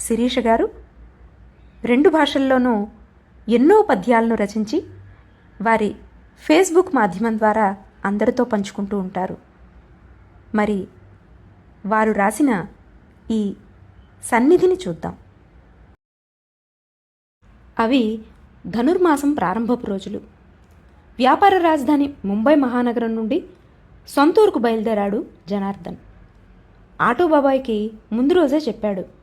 శిరీష గారు రెండు భాషల్లోనూ ఎన్నో పద్యాలను రచించి వారి ఫేస్బుక్ మాధ్యమం ద్వారా అందరితో పంచుకుంటూ ఉంటారు. మరి వారు రాసిన ఈ సన్నిధిని చూద్దాం. అవి ధనుర్మాసం ప్రారంభపు రోజులు. వ్యాపార రాజధాని ముంబై మహానగరం నుండి సొంతూరుకు బయలుదేరాడు జనార్దన్. ఆటో బాబాయ్కి ముందు రోజే చెప్పాడు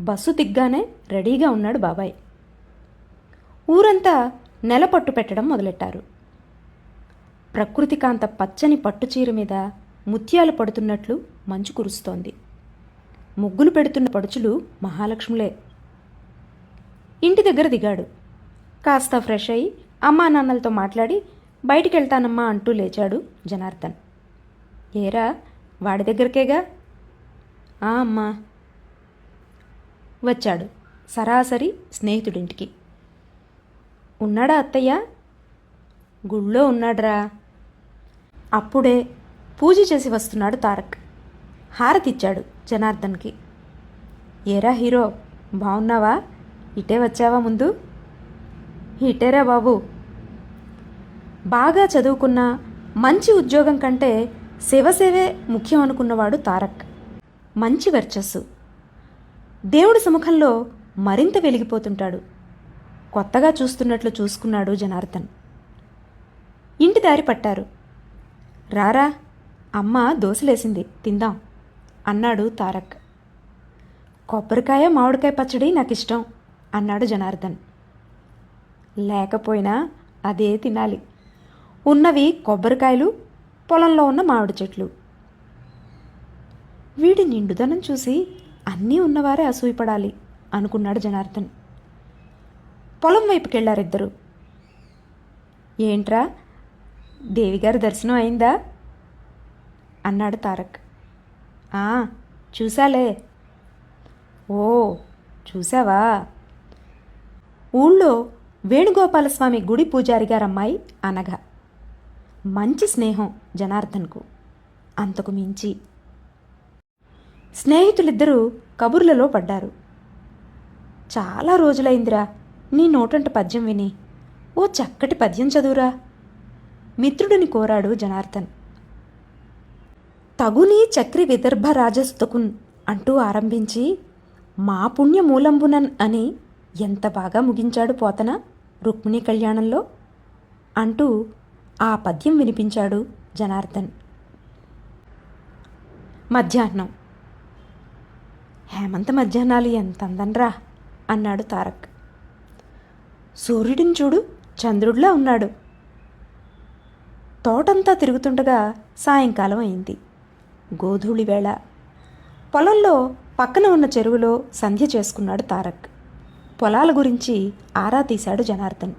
బస్సు దిగ్గానే రెడీగా ఉన్నాడు బాబాయ్. ఊరంతా నెల పట్టు పెట్టడం మొదలెట్టారు. ప్రకృతికాంత పచ్చని పట్టుచీర మీద ముత్యాలు పడుతున్నట్లు మంచు కురుస్తోంది. ముగ్గులు పెడుతున్న పడుచులు మహాలక్ష్ములే. ఇంటి దగ్గర దిగాడు. కాస్త ఫ్రెష్ అయ్యి అమ్మా నాన్నలతో మాట్లాడి బయటికి వెళ్తానమ్మా అంటూ లేచాడు జనార్దన్. ఏరా వాడి దగ్గరకేగా? ఆ అమ్మా. వచ్చాడు. సరాసరి స్నేహితుడింటికి. ఉన్నాడా అత్తయ్య? గుళ్ళో ఉన్నాడ్రా. అప్పుడే పూజ చేసి వస్తున్నాడు తారక్. హారతిచ్చాడు జనార్దన్కి. ఏరా హీరో బాగున్నావా ఇటే వచ్చావా ముందు? ఇటేరా బాబు. బాగా చదువుకున్న మంచి ఉద్యోగం కంటే సేవసేవే ముఖ్యం అనుకున్నవాడు తారక్. మంచి వర్చస్సు. దేవుడి సముఖంలో మరింత వెలిగిపోతుంటాడు. కొత్తగా చూస్తున్నట్లు చూసుకున్నాడు జనార్దన్. ఇంటి దారి పట్టారు. రారా అమ్మ దోశలేసింది తిందాం అన్నాడు తారక్. కొబ్బరికాయ మామిడికాయ పచ్చడి నాకు ఇష్టం అన్నాడు జనార్దన్. లేకపోయినా అదే తినాలి. ఉన్నవి కొబ్బరికాయలు పొలంలో ఉన్న మామిడి చెట్లు. వీడి నిండుదనం చూసి అన్నీ ఉన్నవారే అసూయపడాలి అనుకున్నాడు జనార్దన్. పొలం వైపుకెళ్ళారిద్దరు. ఏంట్రా దేవిగారి దర్శనం అయిందా? అన్నాడు తారక్. "ఆ, చూశాలే. ఓ చూసావా ఊళ్ళో వేణుగోపాలస్వామి గుడి పూజారి గారమ్మాయి అనఘ. మంచి స్నేహం జనార్దన్కు. అంతకు మించి స్నేహితులిద్దరూ కబుర్లలో పడ్డారు. చాలా రోజులైందిరా నీ నోటంట పద్యం విని. ఓ చక్కటి పద్యం చదువురా. మిత్రుడిని కోరాడు జనార్దన్. తగుని చక్రి విదర్భ రాజస్తుకున్ అంటూ ఆరంభించి మా పుణ్య మూలంబునన్ అని ఎంత బాగా ముగించాడు పోతన రుక్మిణి కళ్యాణంలో? అంటూ ఆ పద్యం వినిపించాడు జనార్దన్. మధ్యాహ్నం. హేమంత మధ్యాహ్నాలు ఎంత అందనరా అన్నాడు తారక్. సూర్యుడిని చూడు చంద్రుడిలా ఉన్నాడు. తోటంతా తిరుగుతుండగా సాయంకాలం అయింది. గోధూళి వేళ. పొలంలో పక్కన ఉన్న చెరువులో సంధ్య చేసుకున్నాడు తారక్. పొలాల గురించి ఆరా తీశాడు జనార్దన్.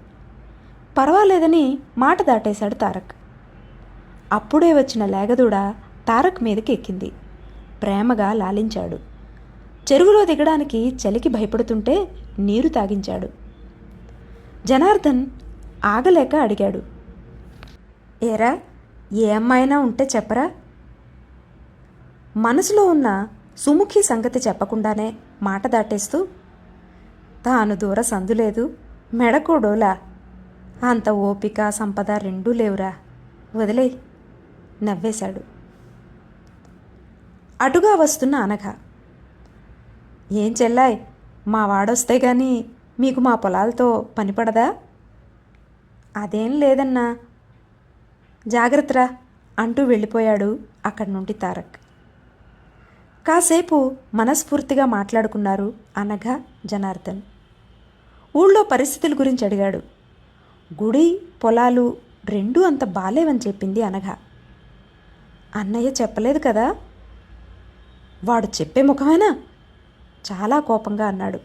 పర్వాలేదని మాట దాటేశాడు తారక్. అప్పుడే వచ్చిన లేగదూడ తారక్ మీదకి ఎక్కింది. ప్రేమగా లాలించాడు. చెరువులో దిగడానికి చలికి భయపడుతుంటే నీరు తాగించాడు. జనార్దన్ ఆగలేక అడిగాడు. ఏరా ఏ అమ్మాయినా ఉంటే చెప్పరా? మనసులో ఉన్న సుముఖి సంగతి చెప్పకుండానే మాట దాటేస్తూ తాను దూర సందులేదు మెడకోడోలా అంత ఓపిక సంపద రెండూ లేవురా. వదిలే నవ్వేశాడు. అటుగా వస్తున్న అనఘ ఏం చెల్లాయ్? మా వాడొస్తే కానీ మీకు మా పొలాలతో పనిపడదా అదేం లేదన్నా. జాగ్రత్తరా అంటూ వెళ్ళిపోయాడు అక్కడి నుండి తారక్. కాసేపు మనస్ఫూర్తిగా మాట్లాడుకున్నారు అనఘ జనార్దన్. ఊళ్ళో పరిస్థితుల గురించి అడిగాడు. గుడి పొలాలు రెండూ అంత బాలేవని చెప్పింది అనఘ. అన్నయ్య చెప్పలేదు కదా? వాడు చెప్పే ముఖమేనా? చాలా కోపంగా అన్నాడు.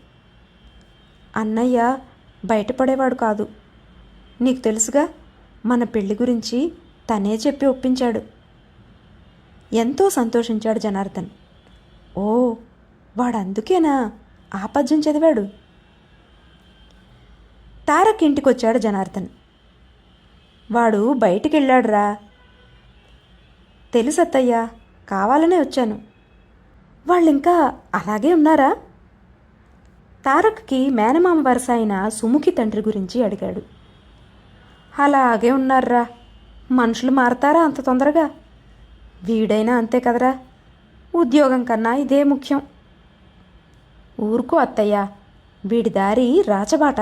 అన్నయ్య బయటపడేవాడు కాదు. నీకు తెలుసుగా మన పెళ్ళి గురించి తనే చెప్పి ఒప్పించాడు. ఎంతో సంతోషించాడు జనార్దన్. ఓ వాడందుకేనా ఆ పద్యం చదివాడు? తారక్ ఇంటికొచ్చాడు జనార్దన్. వాడు బయటికి వెళ్ళాడురా తెలుసత్తయ్యా కావాలనే వచ్చాను. వాళ్ళింకా అలాగే ఉన్నారా? తారక్కి మేనమామ వరస అయిన సుముఖి తండ్రి గురించి అడిగాడు. అలాగే ఉన్నారా మనుషులు మారతారా అంత తొందరగా? వీడైనా అంతే కదరా. ఉద్యోగం కన్నా ఇదే ముఖ్యం. ఊరుకో అత్తయ్య. వీడి దారి రాచబాట.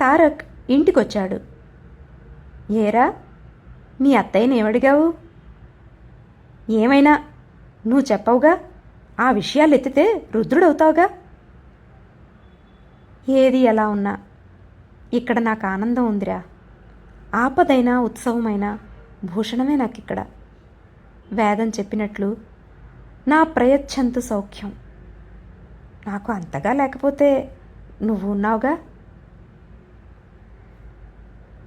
తారక్ ఇంటికొచ్చాడు. ఏరా? మీ అత్తయ్యని ఏమడిగావు? ఏమైనా? నువ్వు చెప్పవుగా? ఆ విషయాలు ఎత్తితే రుద్రుడవుతావుగా? ఏది ఎలా ఉన్నా. ఇక్కడ నాకు ఆనందం ఉందిరా. ఆపదైనా ఉత్సవమైనా భూషణమే నాకు ఇక్కడ వేదం చెప్పినట్లు నా ప్రయచ్ఛంతు సౌఖ్యం. నాకు అంతగా లేకపోతే నువ్వు ఉన్నావుగా?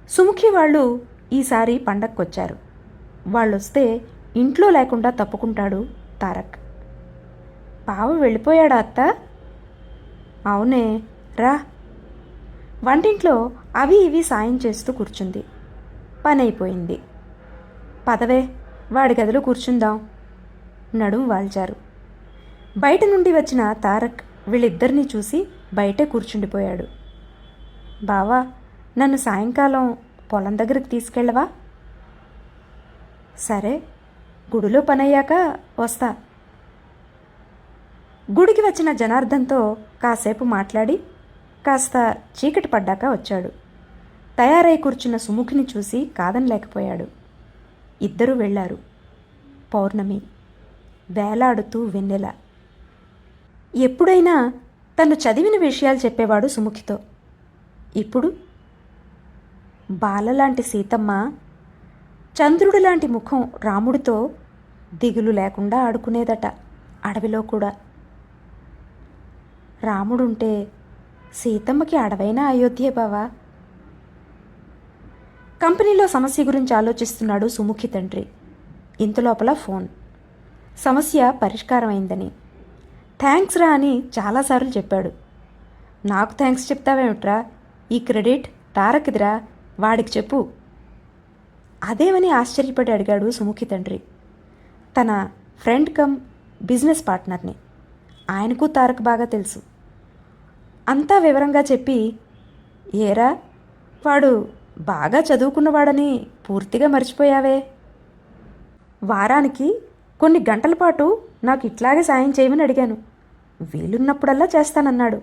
సుముఖి వాళ్ళు ఈసారి పండక్కొచ్చారు. వాళ్ళొస్తే ఇంట్లో లేకుండా తప్పుకుంటాడు తారక్. బావ వెళ్ళిపోయాడా అత్త? అవునే రా. వంటింట్లో అవి ఇవి సాయం చేస్తూ కూర్చుంది. పని అయిపోయింది పదవే వాడి గదిలో కూర్చుందాం. నడుం వాల్చారు. బయట నుండి వచ్చిన తారక్ వీళ్ళిద్దరినీ చూసి బయటే కూర్చుండిపోయాడు. బావా నన్ను సాయంకాలం పొలం దగ్గరికి తీసుకెళ్ళవా? సరే గుడిలో పనయ్యాక వస్తా. గుడికి వచ్చిన జనార్దంతో కాసేపు మాట్లాడి కాస్త చీకటి పడ్డాక వచ్చాడు. తయారై కూర్చున్న సుముఖిని చూసి కాదనలేకపోయాడు. ఇద్దరూ వెళ్ళారు. పౌర్ణమి వేలాడుతూ వెన్నెల. ఎప్పుడైనా తను చదివిన విషయాలు చెప్పేవాడు సుముఖితో. ఇప్పుడు బాలలాంటి సీతమ్మ చంద్రుడు లాంటి ముఖం రాముడితో దిగులు లేకుండా ఆడుకునేదట అడవిలో కూడా. రాముడుంటే సీతమ్మకి అడవైన అయోధ్య బావా? కంపెనీలో సమస్య గురించి ఆలోచిస్తున్నాడు సుముఖి తండ్రి. ఇంతలోపల ఫోన్. సమస్య పరిష్కారమైందని. థ్యాంక్స్ రా అని చాలాసార్లు చెప్పాడు. నాకు థ్యాంక్స్ చెప్తావేమిట్రా? ఈ క్రెడిట్ తారకిదిరా వాడికి చెప్పు. అదేమని ఆశ్చర్యపడి అడిగాడు సుముఖి తండ్రి. తన ఫ్రెండ్ కమ్ బిజినెస్ పార్ట్నర్ని. ఆయనకు తారక్ బాగా తెలుసు. అంతా వివరంగా చెప్పి ఏరా వాడు బాగా చదువుకున్నవాడని పూర్తిగా మర్చిపోయావే. వారానికి కొన్ని గంటల పాటు నాకు ఇట్లాగే సాయం చేయమని అడిగాను. వీలున్నప్పుడల్లా చేస్తానన్నాడు.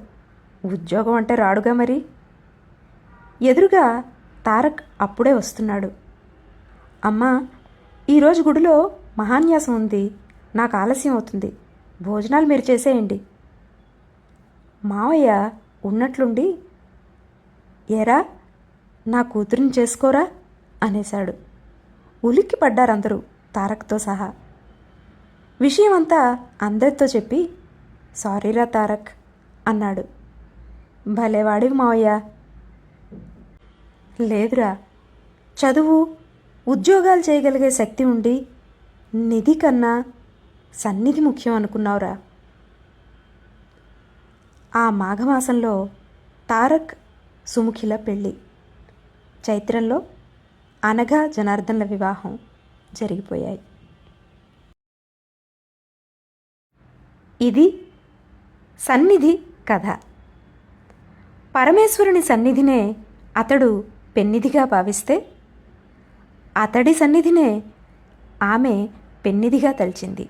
ఉద్యోగం అంటే రాడుగా మరి. ఎదురుగా తారక్ అప్పుడే వస్తున్నాడు. అమ్మా ఈరోజు గుడిలో మహాన్యాసం ఉంది. నాకు ఆలస్యం అవుతుంది. భోజనాలు మీరు చేసేయండి. మావయ్య ఉన్నట్లుండి ఏరా నా కూతురిని చేసుకోరా? అనేశాడు. ఉలిక్కి పడ్డారందరూ తారక్తో సహా. విషయమంతా అందరితో చెప్పి సారీరా తారక్ అన్నాడు. భలేవాడివి మావయ్య. లేదురా చదువు ఉద్యోగాలు చేయగలిగే శక్తి ఉండి నిధి కన్నా సన్నిధి ముఖ్యం అనుకున్నావురా. ఆ మాఘమాసంలో తారక్ సుముఖిల పెళ్ళి చైత్రంలో అనగా జనార్దన్ల వివాహం జరిగిపోయాయి. ఇది సన్నిధి కథ. పరమేశ్వరుని సన్నిధినే అతడు పెన్నిధిగా భావిస్తే అతడి సన్నిధినే ఆమె పెన్నిధిగా తలిచింది.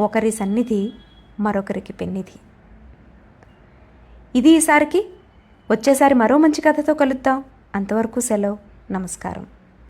ఒకరి సన్నిధి మరొకరికి పెన్నిధి. ఇది ఈసారికి. వచ్చేసారి మరో మంచి కథతో కలుద్దాం. అంతవరకు సెలవు. నమస్కారం.